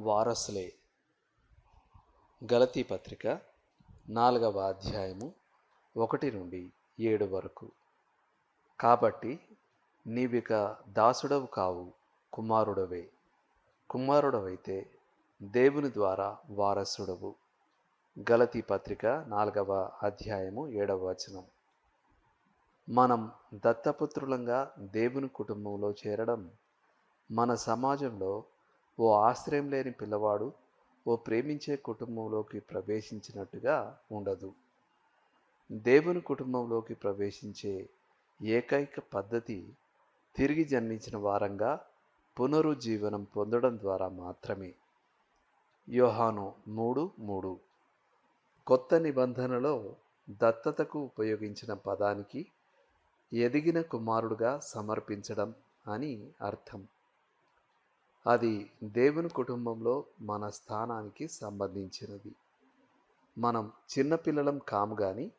వారసులే. గలతీ పత్రిక నాలుగవ అధ్యాయము ఒకటి నుండి ఏడు వరకు. కాబట్టి నీవిక దాసుడవు కావు కుమారుడవే. కుమారుడవైతే దేవుని ద్వారా వారసుడవు. గలతీ పత్రిక నాలుగవ అధ్యాయము ఏడవ వచనం. మనం దత్తపుత్రులంగా దేవుని కుటుంబంలో చేరడం మన సమాజంలో ఓ ఆశ్రయం లేని పిల్లవాడు ఓ ప్రేమించే కుటుంబంలోకి ప్రవేశించినట్టుగా ఉండదు. దేవుని కుటుంబంలోకి ప్రవేశించే ఏకైక పద్ధతి తిరిగి జన్మించిన వారంగా పునరుజ్జీవనం పొందడం ద్వారా మాత్రమే. యోహాను మూడు మూడు. కొత్త నిబంధనలో దత్తతకు ఉపయోగించిన పదానికి ఎదిగిన కుమారుడుగా సమర్పించడం అని అర్థం. అది దేవుని కుటుంబంలో మన స్థానానికి సంబంధించినది. మనం చిన్నపిల్లలం కాము కానీ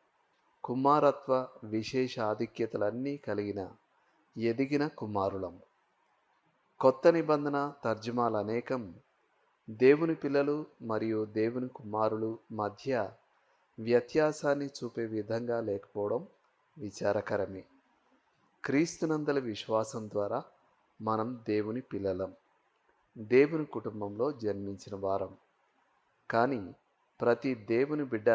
కుమారత్వ విశేష ఆధిక్యతలన్నీ కలిగిన ఎదిగిన కుమారులం. కొత్త నిబంధన తర్జుమాలు అనేకం దేవుని పిల్లలు మరియు దేవుని కుమారులు మధ్య వ్యత్యాసాన్ని చూపే విధంగా లేకపోవడం విచారకరమే. క్రీస్తునందల విశ్వాసం ద్వారా మనం దేవుని పిల్లలం. దేవుని కుటుంబంలో జన్మించిన వారం. కానీ ప్రతి దేవుని బిడ్డ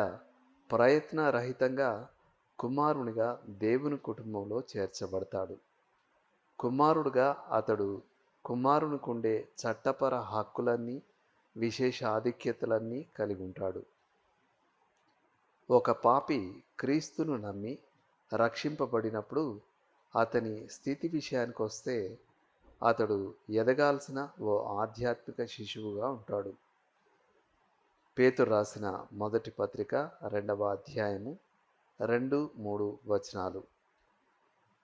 ప్రయత్నరహితంగా కుమారునిగా దేవుని కుటుంబంలో చేర్చబడతాడు. కుమారుడుగా అతడు కుమారునికుండే చట్టపర హక్కులన్నీ విశేష ఆధిక్యతలన్నీ కలిగి ఉంటాడు. ఒక పాపి క్రీస్తును నమ్మి రక్షింపబడినప్పుడు అతని స్థితి విషయానికి వస్తే అతడు ఎదగాల్సిన ఓ ఆధ్యాత్మిక శిశువుగా ఉంటాడు. పేతురు రాసిన మొదటి పత్రిక రెండవ అధ్యాయము రెండు మూడు వచనాలు.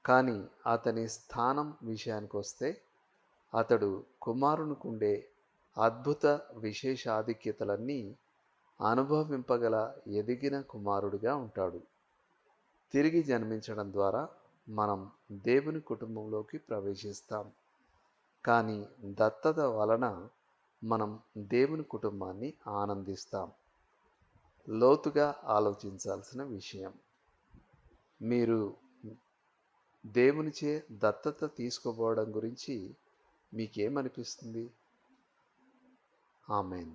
కానీ అతని స్థానం విషయానికి వస్తే అతడు కుమారునికుండే అద్భుత విశేషాధిక్యతలన్నీ అనుభవింపగల ఎదిగిన కుమారుడిగా ఉంటాడు. తిరిగి జన్మించడం ద్వారా మనం దేవుని కుటుంబంలోకి ప్రవేశిస్తాం. కానీ దత్తత వలన మనం దేవుని కుటుంబాన్ని ఆనందిస్తాం. లోతుగా ఆలోచించాల్సిన విషయం. మీరు దేవునిచే దత్తత తీసుకోపోవడం గురించి మీకేమనిపిస్తుంది? ఆమెన్.